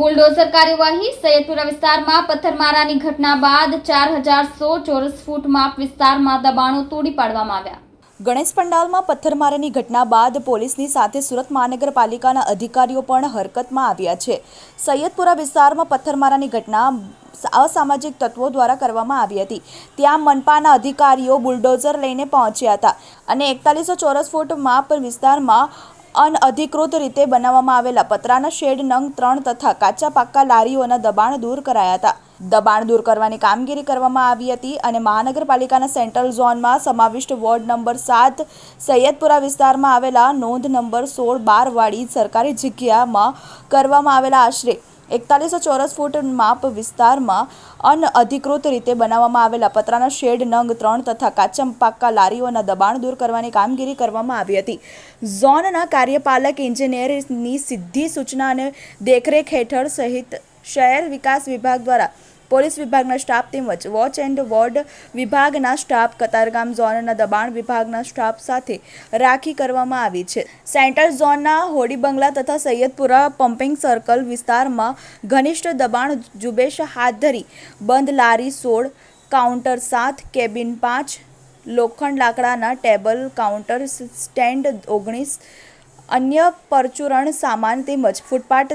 Bulldozer કાર્યવાહી સૈયદપુરા વિસ્તારમાં પથ્થરમારાની ઘટના બાદ ચાર હજાર સો ચોરસ ફૂટ માપ વિસ્તારમાં દબાણો તોડી પાડવામાં આવ્યા. ગણેશ પંડાલમાં પથ્થરમારાની ઘટના બાદ પોલીસની સાથે સુરત મહાનગરપાલિકાના અધિકારીઓ પણ હરકતમાં આવ્યા છે. સૈયદપુરા વિસ્તારમાં પથ્થરમારાની ઘટના અસામાજિક તત્વો દ્વારા કરવામાં આવી હતી. ત્યાં મનપાના અધિકારીઓ બુલડોઝર લઈને પહોંચ્યા હતા અને એકતાલીસો ચોરસ ફૂટ માપ વિસ્તારમાં અનઅધિકૃત રીતે બનાવવામાં આવેલા પતરાના શેડ, નંગ ત્રણ તથા કાચા પાક્કા લારીઓના દબાણ દૂર કરાયા હતા. દબાણ દૂર કરવાની કામગીરી કરવામાં આવી હતી અને મહાનગરપાલિકાના સેન્ટ્રલ ઝોનમાં સમાવિષ્ટ વોર્ડ નંબર સાત, સૈયદપુરા વિસ્તારમાં આવેલા નોંધ નંબર સોળ બારવાળી સરકારી જગ્યામાં કરવામાં આવેલા આશરે એકતાલીસો ચોરસ ફૂટ માપ વિસ્તારમાં અનઅધિકૃત રીતે બનાવવામાં આવેલા પતરાના શેડ, નંગ ત્રણ તથા કાચમ પાક્કા લારીઓના દબાણ દૂર કરવાની કામગીરી કરવામાં આવી હતી. ઝોનના કાર્યપાલક ઇજનેરની સીધી સૂચના અને દેખરેખ હેઠળ સહિત શહેર વિકાસ વિભાગ દ્વારા પોલીસ વિભાગના સ્ટાફ તેમજ વોચ એન્ડ વોર્ડ વિભાગના સ્ટાફ કતારગામ ઝોનના દબાણ વિભાગના સ્ટાફ સાથે રાખી કરવામાં આવી છે. સેન્ટ્રલ ઝોનના હોડી બંગલા તથા સૈયદપુરા પમ્પિંગ સર્કલ વિસ્તારમાં ઘનિષ્ઠ દબાણ ઝુંબેશ હાથ ધરી બંધ લારી સોળ, કાઉન્ટર સાત, કેબિન પાંચ, લોખંડ લાકડાના ટેબલ, કાઉન્ટર સ્ટેન્ડ ઓગણીસ, અન્ય પરચુરણ સામાન તેમજ ફૂટપાથ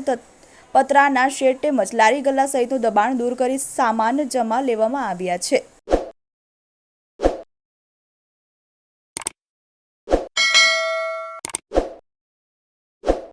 પતરાના શેડ તેમજ લારી ગલ્લા સહિતનું દબાણ દૂર કરી સામાન જમા લેવામાં આવ્યા છે.